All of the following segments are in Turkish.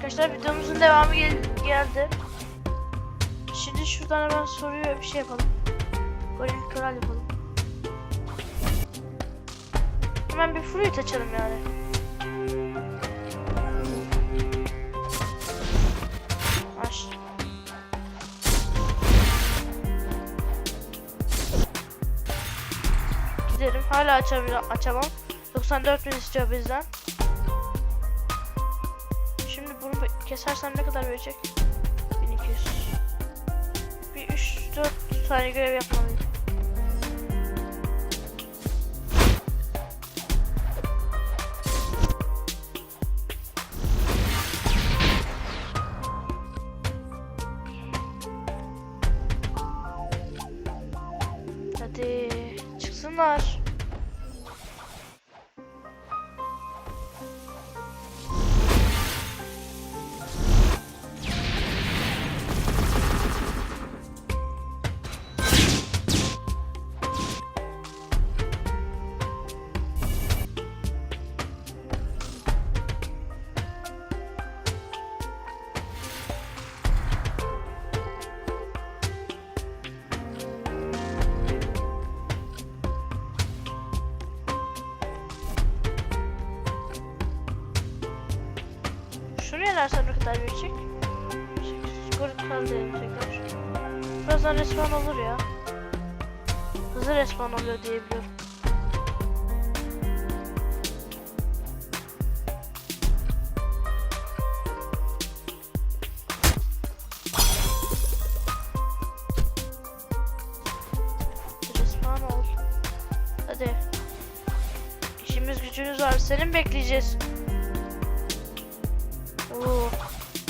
arkadaşlar videomuzun devamı gel geldi. Şimdi şuradan hemen soruyor bir şey yapalım. Goril kral yapalım. Hemen bir fruit açalım yani. Aç. Gidelim. Hala açamam. 94 bin istiyor bizden. Kesersem ne kadar verecek? 1200. Bir 3-4 tane görev yapmalıyım. Hadi çıksınlar. Ne kadar verecek? Skor diyelim tekrar. Birazdan respawn olur ya. Hızlı respawn oluyor diye biliyorum. Hadi. İşimiz gücümüz var. Senin bekleyeceğiz.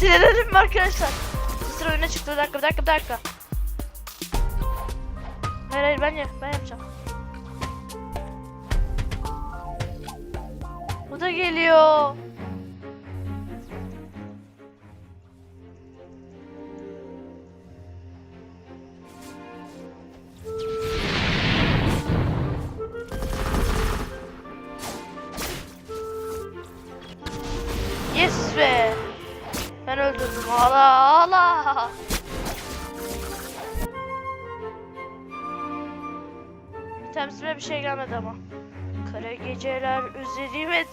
Sinirlerim arkadaşlar? Sister oyuna çıktı. Bir dakika, bir dakika, bir dakika. Hayır hayır ben, ya- ben yapacağım. Bu da geliyor. Yes be. Ben öldürdüm. Ağla ağla. Temsime bir şey gelmedi ama. Kara geceler üzerime...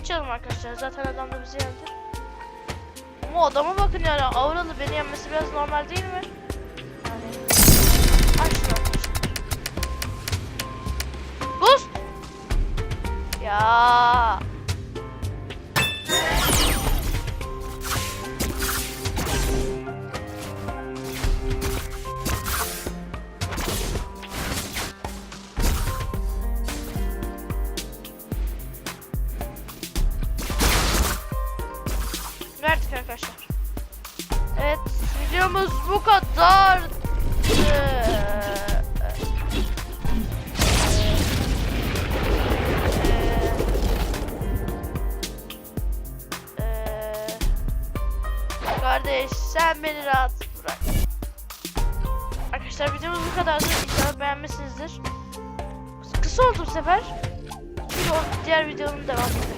Açalım arkadaşlar. Zaten adam da bizi yendi. Ama adama bakın yani. Avralı beni yenmesi biraz normal değil mi? Yani... Arkadaşlar. Boost! Ya. Verdik arkadaşlar. Evet videomuz bu kadar. Kardeş sen beni rahat bırak. Arkadaşlar videomuz bu kadardı. İnşallah beğenmişsinizdir. Kısa oldu bu sefer. Diğer videonun devamı.